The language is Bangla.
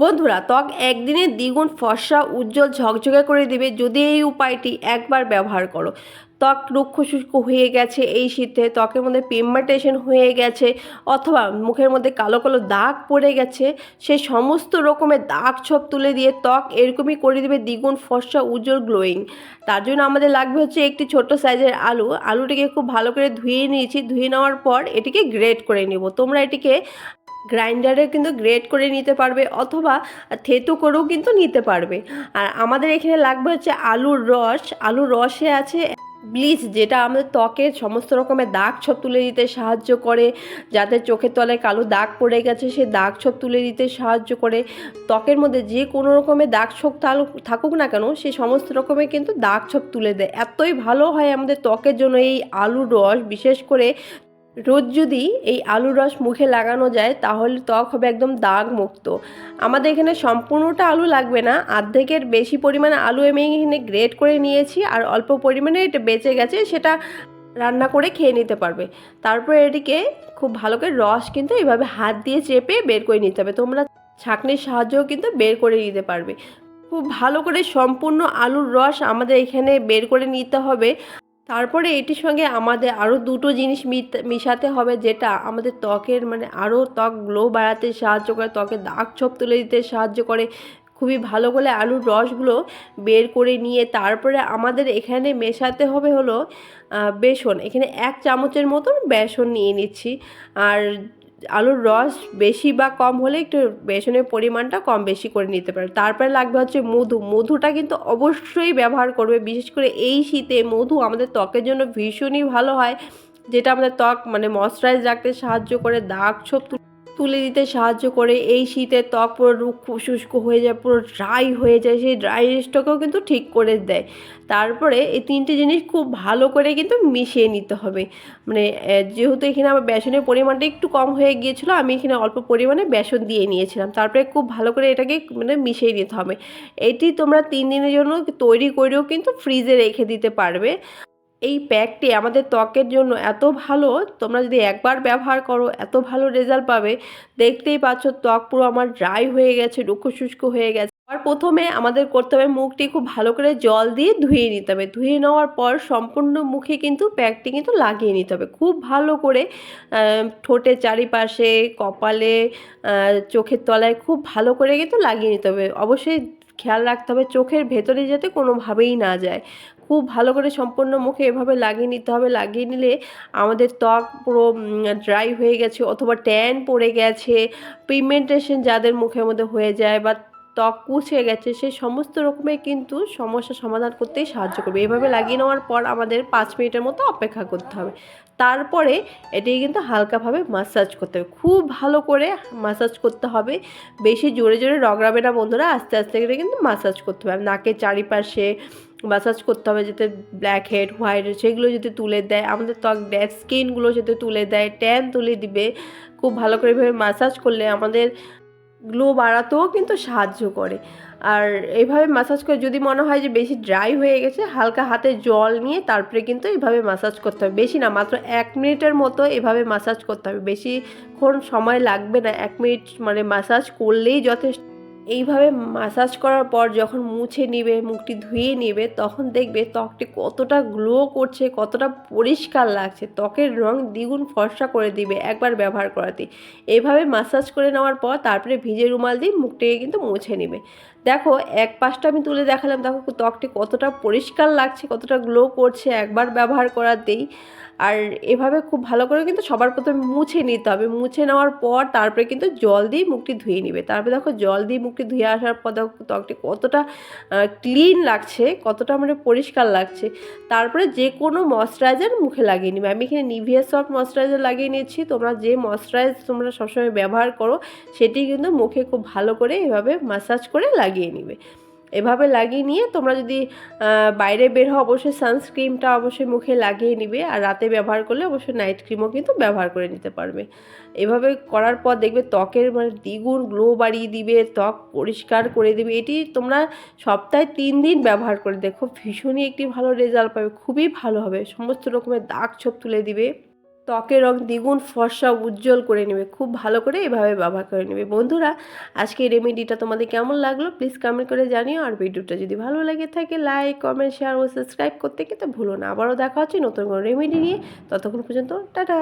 বন্ধুরা, ত্বক একদিনে দ্বিগুণ ফর্সা, উজ্জ্বল ঝকঝকে করে দিবে। যদি এই উপায়টি একবার ব্যবহার করো, ত্বক রুক্ষ শুষ্ক হয়ে গেছে এই শীতে, ত্বকের মধ্যে পিগমেন্টেশন হয়ে গেছে অথবা মুখের মধ্যে কালো কালো দাগ পড়ে গেছে সেই সমস্ত রকমের দাগ ছোপ তুলে দিয়ে ত্বক এরকমই করে দিবে দ্বিগুণ ফর্সা, উজ্জ্বল গ্লোয়িং। তার জন্য আমাদের লাগবে হচ্ছে একটি ছোট্ট সাইজের আলু। আলুটিকে খুব ভালো করে ধুয়ে নিয়েছি। ধুয়ে নেওয়ার পর এটিকে গ্রেট করে নেব। তোমরা এটিকে গ্রাইন্ডারে কিন্তু গ্রেট করে নিতে পারবে অথবা থেতো করেও কিন্তু নিতে পারবে। আর আমাদের এখানে লাগবে হচ্ছে আলুর রস। আলুর রসে আছে ব্লিচ যেটা আমাদের ত্বকের সমস্ত রকমের দাগ ছোপ তুলে দিতে সাহায্য করে যাদের চোখের তলায় কালো দাগ পড়ে গেছে সেই দাগ ছোপ তুলে দিতে সাহায্য করে। ত্বকের মধ্যে যে কোনো রকমের দাগ ছোপ থাকুক না কেন সে সমস্ত রকমের কিন্তু দাগ ছোপ তুলে দেয়। এতই ভালো হয় আমাদের ত্বকের জন্য এই আলুর রস, বিশেষ করে রোজ যদি এই আলুর রস মুখে লাগানো যায়, তাহলে ত্বক হবে একদম দাগ মুক্ত। আমাদের এখানে সম্পূর্ণটা আলু লাগবে না। অর্ধেকের বেশি পরিমাণে আলু আমি এখানে গ্রেট করে নিয়েছি আর অল্প পরিমাণে এটা বেঁচে গেছে, সেটা রান্না করে খেয়ে নিতে পারবে। তারপর এটিকে খুব ভালো করে রস কিন্তু এইভাবে হাত দিয়ে চেপে বের করে নিতে হবে। তোমরা ছাঁকনির সাহায্যেও কিন্তু বের করে নিতে পারবে। খুব ভালো করে সম্পূর্ণ আলুর রস আমাদের এখানে বের করে নিতে হবে। তারপরে এটির সঙ্গে আমাদের আরও দুটো জিনিস মিশাতে হবে, যেটা আমাদের ত্বকের মানে আরও ত্বক গ্লো বাড়াতে সাহায্য করে, ত্বকে দাগ ছোপ তুলে দিতে সাহায্য করে। খুবই ভালো করে আলুর রসগুলো বের করে নিয়ে তারপরে আমাদের এখানে মেশাতে হবে হলো বেসন। এখানে এক চামচের মতন বেসন নিয়ে নিচ্ছি। আর আলুর রস বেশি বা কম হলে একটু বেসনের পরিমাণটা কম বেশি করে নিতে পারে। তারপরে লাগবে হচ্ছে মধু। মধুটা কিন্তু অবশ্যই ব্যবহার করবে। বিশেষ করে এই শীতে মধু আমাদের ত্বকের জন্য ভীষণই ভালো হয়। যেটা আমাদের ত্বক মানে ময়শ্চারাইজ রাখতে সাহায্য করে, দাগ ছোপ তুলে দিতে সাহায্য করে। এই শীতে ত্বক পুরো রুক্ষ শুষ্ক হয়ে যায়, পুরো ড্রাই হয়ে যায়। সেই ড্রাইনেসটাকেও কিন্তু ঠিক করে দেয়। তারপরে এই তিনটে জিনিস খুব ভালো করে কিন্তু মিশিয়ে নিতে হবে। মানে যেহেতু এখানে আমার বেসনের পরিমাণটা একটু কম হয়ে গিয়েছিল, আমি এখানে অল্প পরিমাণে বেসন দিয়ে নিয়েছিলাম। তারপরে খুব ভালো করে এটাকে মানে মিশিয়ে নিতে হবে। এটি তোমরা তিন দিনের জন্য তৈরি করেও কিন্তু ফ্রিজে রেখে দিতে পারবে। এই প্যাকটি আমাদের ত্বকের জন্য এত ভালো, তোমরা যদি একবার ব্যবহার করো, এত ভালো রেজাল্ট পাবে। দেখতেই পাচ্ছ ত্বক পুরো আমার ড্রাই হয়ে গেছে রুক্ষ শুষ্ক হয়ে গেছে। আর প্রথমে আমাদের করতে হবে মুখটি খুব ভালো করে জল দিয়ে ধুয়ে নিতে হবে। ধুয়ে নেওয়ার পর সম্পূর্ণ মুখে কিন্তু প্যাকটি কিন্তু লাগিয়ে নিতে হবে। খুব ভালো করে ঠোঁটের চারিপাশে, কপালে চোখের তলায় খুব ভালো করে কিন্তু লাগিয়ে নিতে হবে। অবশ্যই খেয়াল রাখতে হবে চোখের ভেতরে যাতে কোনোভাবেই না যায়। খুব ভালো করে সম্পূর্ণ মুখে এভাবে লাগিয়ে নিতে হবে। লাগিয়ে নিলে আমাদের ত্বক পুরো ড্রাই হয়ে গেছে অথবা ট্যান পড়ে গেছে। পিগমেন্টেশন যাদের মুখের মধ্যে হয়ে যায় বা ত্বক কুচে গেছে সেই সমস্ত রকমের কিন্তু সমস্যা সমাধান করতেই সাহায্য করবে। এভাবে লাগিয়ে নেওয়ার পর আমাদের পাঁচ মিনিটের মতো অপেক্ষা করতে হবে। তারপরে এটি কিন্তু হালকাভাবে মাসাজ করতে হবে। খুব ভালো করে মাসাজ করতে হবে। বেশি জোরে জোরে রগড়াবে না বন্ধুরা, আস্তে আস্তে করে কিন্তু মাসাজ করতে হবে। নাকের চারিপাশে মাসাজ করতে হবে যাতে ব্ল্যাক হেড হোয়াইট হেড সেগুলো যদি তুলে দেয়। আমাদের ত্বক ডেড স্কিনগুলো যাতে তুলে দেয়। ট্যান তুলে দিবে। খুব ভালো করে এভাবে মাসাজ করলে আমাদের গ্লো বাড়াতেও কিন্তু সাহায্য করে। আর এইভাবে মাসাজ করে যদি মনে হয় যে বেশি ড্রাই হয়ে গেছে, হালকা হাতে জল নিয়ে তারপরে কিন্তু এইভাবে মাসাজ করতে হবে। বেশি না, মাত্র এক মিনিটের মতো এভাবে মাসাজ করতে হবে। বেশিক্ষণ সময় লাগবে না, এক মিনিট মানে মাসাজ করলেই যথেষ্ট এইভাবে মাসাজ করার পর যখন মুছে নিবে, মুখটি ধুয়ে নিবে, তখন দেখবে ত্বকটি কতটা গ্লো করছে, কতটা পরিষ্কার লাগছে। ত্বকের রং দ্বিগুণ ফর্সা করে দিবে একবার ব্যবহার করাতে এইভাবে মাসাজ করে নেওয়ার পর তারপরে ভিজে রুমাল দিয়ে মুখটিকে কিন্তু মুছে নিবে। দেখো, এক পাশটা আমি তুলে দেখালাম, দেখো ত্বকটি কতটা পরিষ্কার লাগছে, কতটা গ্লো করছে, একবার ব্যবহার করাতেই। আর এভাবে খুব ভালো করে কিন্তু সবার প্রথমে মুছে নিতে হবে। মুছে নেওয়ার পর তারপরে কিন্তু জল দিয়ে মুখটি ধুয়ে নিবে। তারপরে দেখো, জল দিয়ে মুখটি ধুয়ে আসার পর দেখো ত্বকটি কতটা ক্লিন লাগছে, কতটা মানে পরিষ্কার লাগছে। তারপরে যে কোনো ময়শ্চারাইজার মুখে লাগিয়ে নিবে। আমি এখানে নিভিয়া সফট ময়শ্চারাইজার লাগিয়ে নিয়েছি। তোমরা যে ময়শ্চারাইজ তোমরা সবসময় ব্যবহার করো, সেটি কিন্তু মুখে খুব ভালো করে এভাবে মাসাজ করে লাগিয়ে নিবে। এভাবে লাগিয়ে নিয়ে তোমরা যদি বাইরে বের হও, অবশ্যই সানস্ক্রিনটা অবশ্যই মুখে লাগিয়ে নিবে আর রাতে ব্যবহার করলে অবশ্যই নাইট ক্রিমও কিন্তু ব্যবহার করে নিতে পারবে। এভাবে করার পর দেখবে ত্বকের মানে দ্বিগুণ গ্লো বাড়িয়ে দিবে, ত্বক পরিষ্কার করে দিবে। এটি তোমরা সপ্তাহে তিন দিন ব্যবহার করে দেখো। ভীষণই একটি ভালো রেজাল্ট পাবে, খুবই ভালো হবে। সমস্ত রকমের দাগ ছোপ তুলে দিবে। ত্বকের রং দ্বিগুণ ফর্সা উজ্জ্বল করে নেবে। খুব ভালো করে এভাবে ব্যবহার করে নেবে। বন্ধুরা আজকে এই রেমেডিটা তোমাদের কেমন লাগল প্লিজ কমেন্ট করে জানিও। আর ভিডিওটা যদি ভালো লাগে থাকে লাইক কমেন্ট শেয়ার ও সাবস্ক্রাইব করতে কিন্তু ভুলো না। আবারও দেখা হচ্ছে নতুন কোনো রেমেডি নিয়ে। ততক্ষণ পর্যন্ত, টাটা!